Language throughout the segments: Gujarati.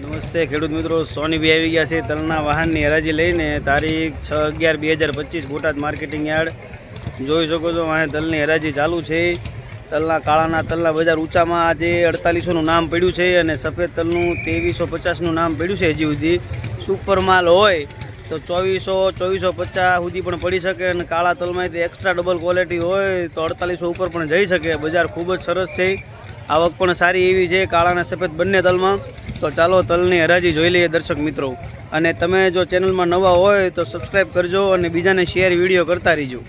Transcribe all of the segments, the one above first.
નમસ્તે ખેડૂત મિત્રો સોનીભાઈ આવી ગયા છે તલના વાહનની હરાજી લઈને. તારીખ છ અગિયાર બે હજાર પચીસ, બોટાદ માર્કેટિંગ યાર્ડ. જોઈ શકો છો અહીં તલની હરાજી ચાલુ છે. તલના કાળાના તલના બજાર ઊંચામાં આજે અડતાલીસોનું નામ પડ્યું છે અને સફેદ તલનું ત્રેવીસો પચાસનું નામ પડ્યું છે હજી સુધી. સુપર માલ હોય તો ચોવીસો ચોવીસો પચાસ સુધી પણ પડી શકે અને કાળા તલમાંથી એક્સ્ટ્રા ડબલ ક્વોલિટી હોય તો અડતાલીસો ઉપર પણ જઈ શકે. બજાર ખૂબ જ સરસ છે. આવક પણ સારી એવી છે કાળા અને સફેદ બંને તલમાં. તો ચાલો તલની હરાજી જોઈ લઈએ દર્શક મિત્રો. અને તમે જો ચેનલમાં નવા હોય તો સબસ્ક્રાઈબ કરજો અને બીજાને શેર વીડિયો કરતા રહીજો.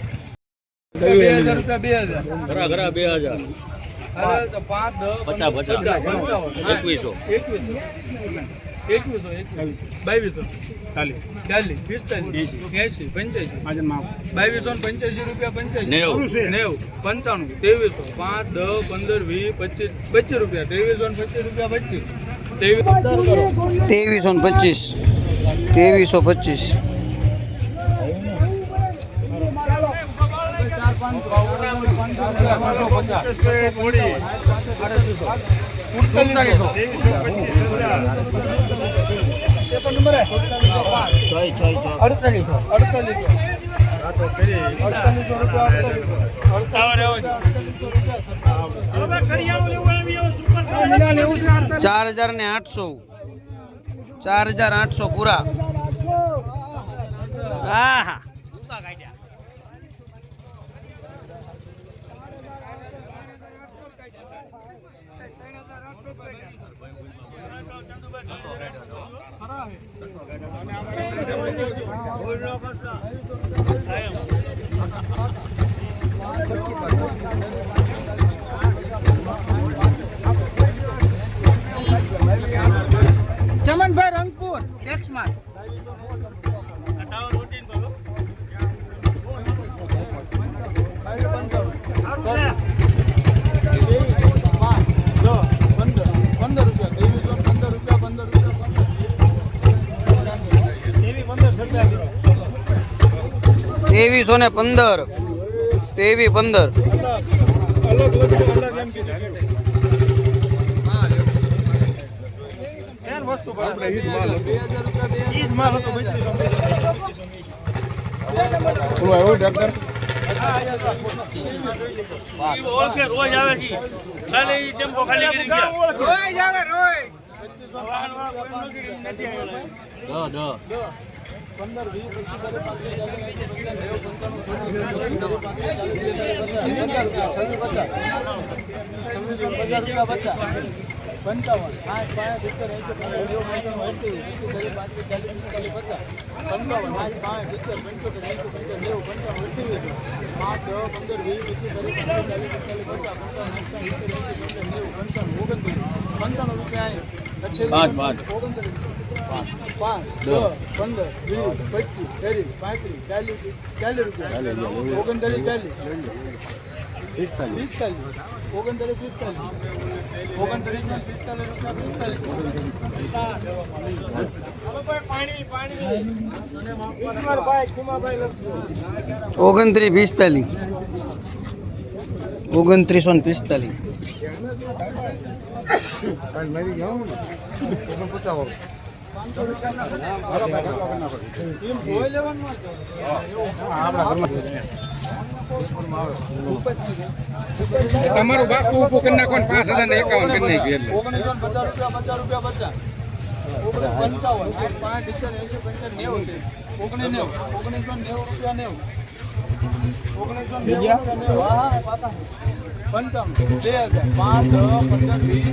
પચાસ, પચાસ. એકવીસો. એકવીસો બાવીસો ચાલીસ ચાલીસ પિસ્તાલીસ એસી પંચ્યાસી બાવીસો ને પંચ્યાસી રૂપિયા પંચ્યાસી નેવું. પંચાણું ત્રેવીસો પાંચ દસ પંદર વીસ પચીસ પચીસ રૂપિયા ત્રેવીસો ને પચીસ રૂપિયા પચીસ ત્રેવીસ ને પચીસ ત્રેવીસો પચીસ અડતાલીસો અડતાલીસો અડતાલીસો. ચાર હજાર ને આઠસો. ચાર હજાર આઠસો પૂરા. ચમનભાઈ ત્રેવીસો ને પંદર. ત્રેવી પંદર. રોજ આવે છે ખાલી ટેમ્પો ખાલી કરી ગયા દસ દસ પંચાવન. પાંચ પાંચ સિત્તેર એંસી પંચાવન પંચાવન પાંચ સિત્તેર પંચોતેર એંસી પંચાવન નેવું પંચાવન અઠ્યાવીસ પાંચ દસ પંદર વીસ વીસ ચાલીસ ચાલીસ પંચાવન સાઠ સિત્તેર એંસી પંચાવન નેવું પંચાવન ઓગણત્રીસ પંચાણું રૂપિયા પાંચ, પાંચ. ઓગણત્રીસ પાંચ દસ. પંદર વીસ પચીસ ત્રીસ પાંત્રીસ ચાલીસ ચાલીસ રૂપિયા. ઓગણત્રીસ ચાલીસ પિસ્તાલીસ. ઓગણત્રીસ પિસ્તાલીસ. ઓગણત્રીસ ને પિસ્તાલીસ રૂપિયા પિસ્તાલીસ. ઓગણત્રીસ પિસ્તાલીસ. ઓગણત્રીસો ને પિસ્તાલીસ. તમારું બાસ્તુ ઉભું કરી નાખો પાંચ હજાર ને એકાવન કરી નાખ્યું એટલે. ઓગણીસો પચાસ રૂપિયા પચાસ રૂપિયા પચાસ ઓગણીસ પંચાવન, પાંચ એકસો એકસો પંચાવન, નેવું છે. ઓગણીસ નેવું, ઓગણીસો નેવું રૂપિયા નેવું. પંચાવન. બે હજાર પાંચ પંદર વીસ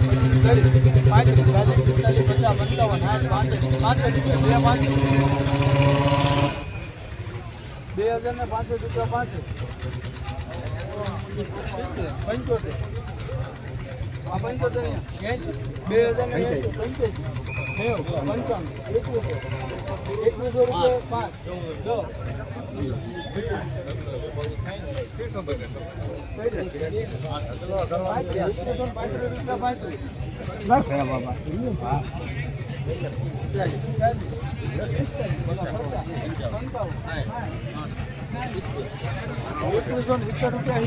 પચીસ પચાસ પંચાવન આઠ પાંસઠ પાંસઠ રૂપિયા પાંચ બે હજાર ને પાંચસો રૂપિયા પાંચસો પંચોતેર એકવીસો ને રૂપિયા રૂપિયા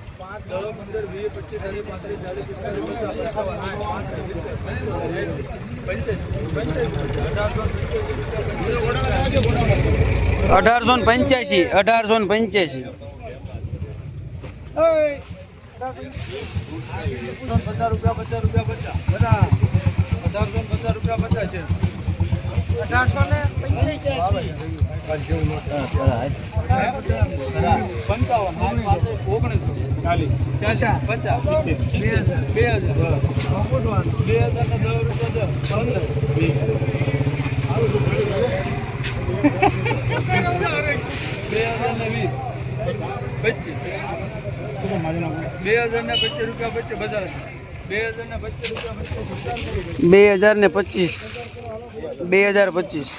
અઢારસો પાંચ દસ પંદર વીસ પચીસ પાંત્રીસ ચાલીસ પિસ્તાલીસ ને પંચ્યાસી અઢારસો ને પંચ્યાસી પચાસ રૂપિયા પચાસ રૂપિયા પચાસ બધા અઢારસો પચાસ રૂપિયા પચાસ છે અઢારસો ને પંચાવન ચાલીસ ચાલીસ પચાસ બે હજાર બે હજાર ને દસ રૂપિયા પંદર બે હજાર ને વીસ પચીસ બે હજાર ને પચીસ રૂપિયા પચીસ બજાર બે હજાર ને પચીસ. બે હજાર પચીસ